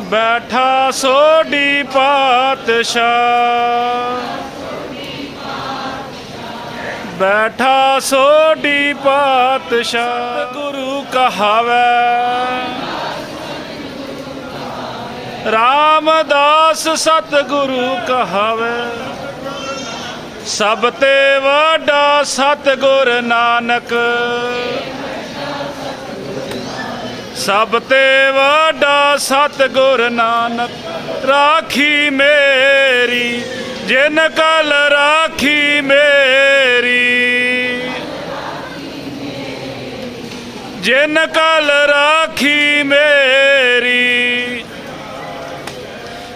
ਬੈਠਾ ਸੋਢੀ ਪਾਤਸ਼ਾਹ। ਬੈਠਾ ਸੋਢੀ ਪਾਤਸ਼ਾਹ। ਗੁਰੂ ਕਹਾਵੇ। ਰਾਮਦਾਸ ਸਤਿਗੁਰੂ ਕਹਾਵੇ। ਸਭ ਤੇ ਵੱਡਾ ਸਤਿਗੁਰ ਨਾਨਕ। ਸਭ ਤੇ ਵੱਡਾ ਸਤਿਗੁਰ ਨਾਨਕ, ਰਾਖੀ ਮੇਰੀ, ਜਿਨ ਕਲ ਰਾਖੀ ਮੇਰੀ। ਜਿਨ ਕਲ ਰਾਖੀ ਮੇਰੀ,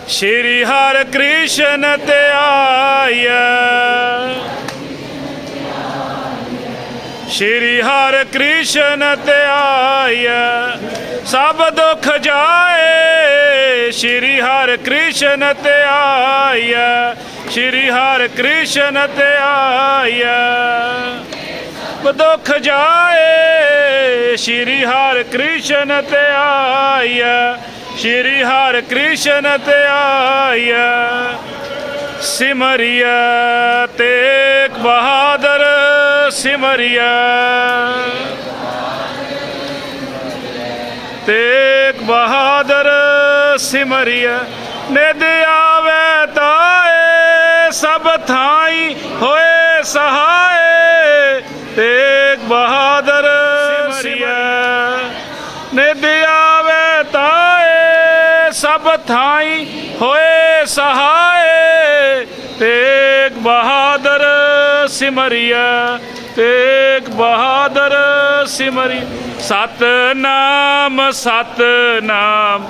ਸ਼੍ਰੀ ਹਰਿ ਕ੍ਰਿਸ਼ਨ ਤੇ ਆਇਆ ਸ਼੍ਰੀ ਹਰਿ ਕ੍ਰਿਸ਼ਨ ਤੇ ਆਇਆ ਸਭ ਦੁੱਖ ਜਾਏ। ਸ਼੍ਰੀ ਹਰਿ ਕ੍ਰਿਸ਼ਨ ਤੇ ਆਇਆ ਸ਼੍ਰੀ ਹਰਿ ਕ੍ਰਿਸ਼ਨ ਤੇ ਆਇਆ ਸਭ ਦੁੱਖ ਜਾਏ, ਸ਼੍ਰੀ ਹਰਿ ਕ੍ਰਿਸ਼ਨ ਤੇ ਆਇਆ ਸ਼੍ਰੀ ਹਰਿ ਕ੍ਰਿਸ਼ਨ ਤੇ ਆਇਆ ਸਿਮਰਿਆ ਤੇਗ ਬਹਾਦਰ ਸਿਮਰਿਆ। ਤੇਗ ਬਹਾਦਰ ਸਿਮਰਿਆ ਨਿਦ ਆਵੇ ਤਾਏ, ਸਭ ਥਾਈ ਹੋਏ ਸਹਾਏ। ਤੇਗ ਬਹਾਦਰ ਸਿਮਰਿਆ ਨਿਦ ਆਵੇ ਤਾਏ, ਸਭ ਥਾਈ ਹੋ ਸਹਾਏ ਤੇਗ ਬਹਾਦਰ ਸਿਮਰਿਆ, ਤੇਗ ਬਹਾਦਰ ਸਿਮਰਿ। ਸਤਨਾਮ ਸਤਨਾਮ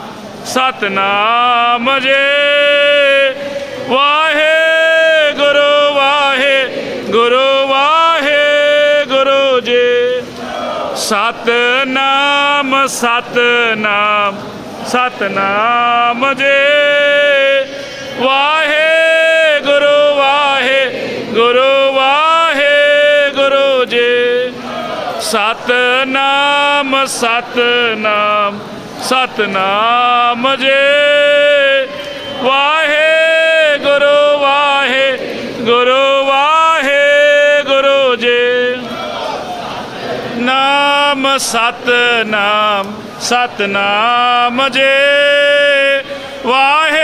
ਸਤਨਾਮ ਜੇ। ਵਾਹੇ ਗੁਰੂ ਵਾਹੇ ਗੁਰੂ ਵਾਹੇ ਗੁਰੂ ਜੀ। ਸਤਨਾਮ ਸਤਨਾਮ ਸਤਨਾਮ ਜੇ। ਵਾਹੇ ਸਤਨਾਮ ਸਤਨਾਮ ਸਤਨਾਮ ਜੇ। ਵਾਹੇ ਗੁਰੂ ਵਾਹੇ ਗੁਰੂ ਵਾਹੇ ਗੁਰੂ ਜੇ। ਨਾਮ ਸਤਨਾਮ ਸਤਨਾਮ ਜੇ। ਵਾਹੇ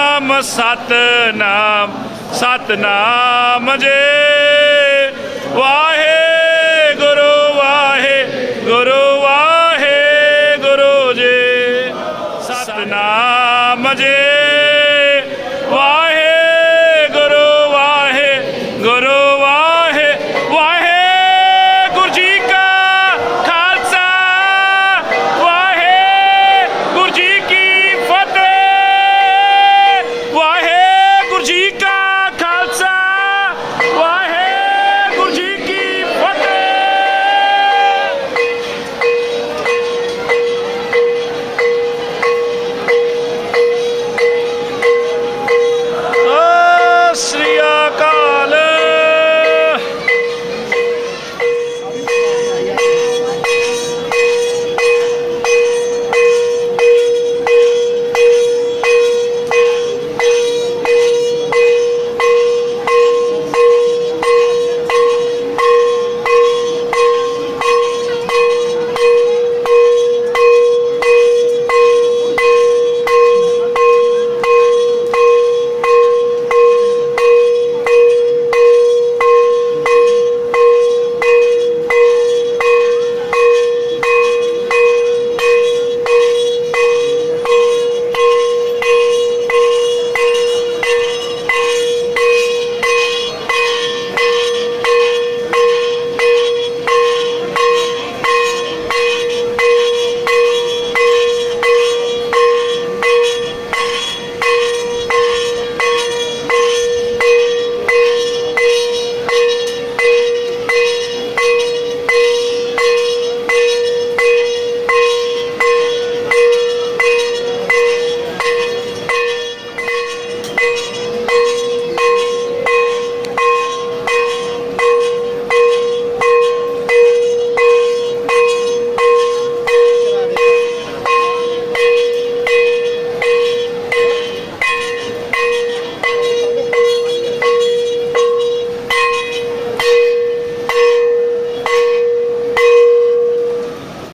ਸਤਨਾਮ ਸਤਨਾਮ ਜੇ। ਵਾਹੇ